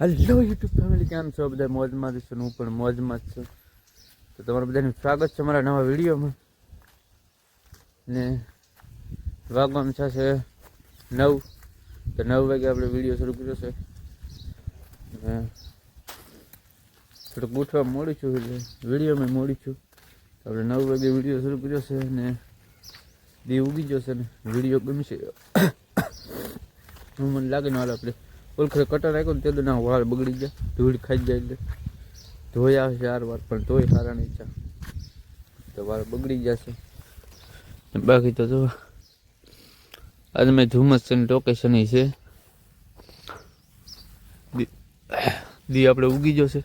Hello YouTube family કેમ છો? બધા મોજમાં જ છું હું પણ મોજમાં જ છું. તો તમારું બધાનું સ્વાગત છે મારા નવા વિડીયોમાં. ને વાગવાનું થશે નવ. તો નવ વાગે આપણે વીડિયો શરૂ કર્યો છે. ને થોડુંક ઉઠવા મોડું છું એટલે વિડીયોમાં મોડું છું. આપણે નવ વાગે વીડિયો શરૂ કર્યો છે ને દી ઉગી જશે ને વીડિયો ગમશે. હું મને લાગે ને હાલ આપણે ઓળખે કટર રાખ્યો ને તે ના વાળ બગડી ગયા, ધૂળ ખાઈ જાય એટલે. ધોયા ચાર વાર, પણ તોય સારા નહીં ચા તો વાળ બગડી જશે બાકી તો જો આજે મેં ધુમ્મસ લોકેશન છે. દી- આપણે ઉગી જશે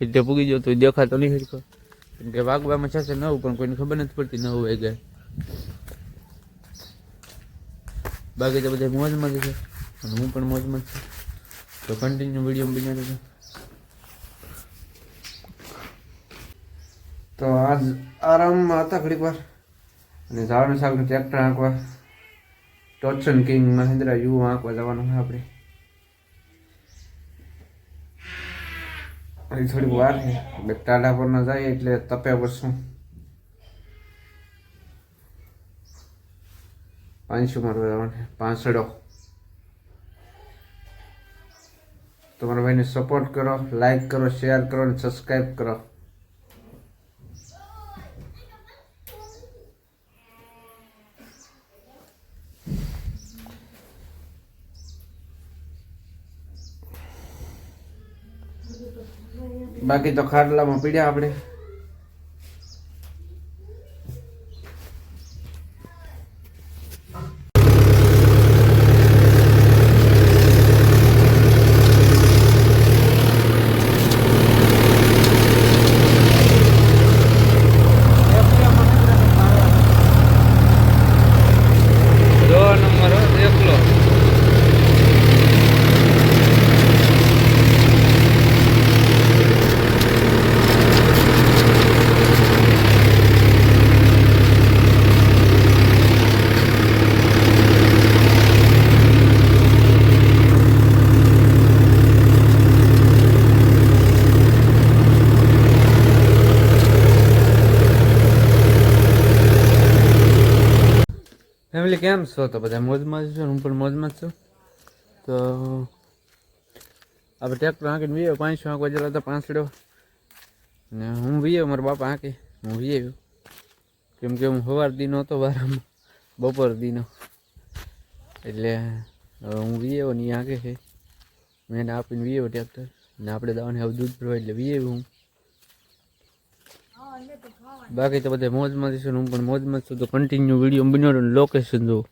એટલે ઉગી ગયો તો દેખાતો નહીં હરખો. કેમ કે વાગવામાં જશે નવ, પણ કોઈને ખબર નથી પડતી નવ વાગે બાકી તો બધા મોજમાં છે. અને હું પણ મોજમાં છું. તો કન્ટિન્યુ વીડિયો બનાવી દેજો તો આજ આરામમાં હતા ઘડીક વાર. અને ઝાડનું શાકનું ટ્રેક્ટર આંકવા ટોચન કિંગ મહેન્દ્રા યુ આંકવા જવાનું હોય આપણે. હજી થોડીક વાર છે. એટલે ટાઢા પર ન જાય એટલે તપે વરસું. પાંચસો મારવા જવાનું છે. તમારા ભાઈને સપોર્ટ કરો લાઈક કરો શેર કરો અને સબસ્ક્રાઈબ કરો. બાકી તો ખાટલામાં પીડ્યા આપણે. ફેમિલી કેમ છો? તો બધા મોજમાં છો હું પણ મોજમાં છું. તો આપણે ટ્રેક્ટર હાંકીને વીએ, પાંચસો આંક વાજેલા હતા પાંચડો ને હું વીયો મારા બાપા હાંકી. હું વીએ. કેમ કે હું સવાર દીનો હતો વારામાં, બપોર દીનો. એટલે હું વીયો ને એ હાંકે છે. મેં એને આપીને વીયો ટ્રેક્ટર. ને આપણે દાવાને હવે દૂધ ભરવા એટલે વીએ હું. બાકી તો બધા મોજમાં છે હું પણ મોજમાં જ છું. તો કન્ટિન્યુ વીડિયો બનાવો ને લોકેશન જુઓ.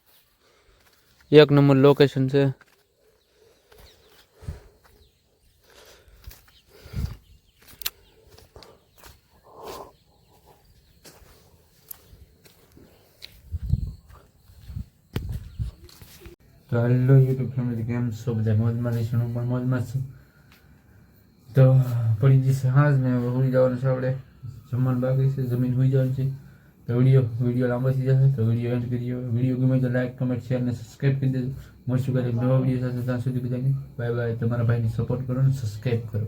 એક નંબર લોકેશન છે. તો હેલો યુટ્યુબ ફેમિલી કેમ છો? બધા મોજમાં રહીશું હું પણ મોજમાં જ છું. તો પડી જશે હાજ ને હવે હોઈ જવાનું છે આપણે. જમવાનું બાકી છે, જમીન હોઈ જવાનું છે. તો વીડિયો વીડિયો લાંબો થઈ જશે, તો વીડિયો એન્ડ કરીએ વીડિયો ગમે તો લાઈક કમેન્ટ શેર અને સબસ્ક્રાઈબ કરી દેજો. મળશું કાલે નવા વીડિયો સાથે, ત્યાં સુધી બધાને. બાય બાય તમારા ભાઈને સપોર્ટ કરો અને સબસ્ક્રાઈબ કરો.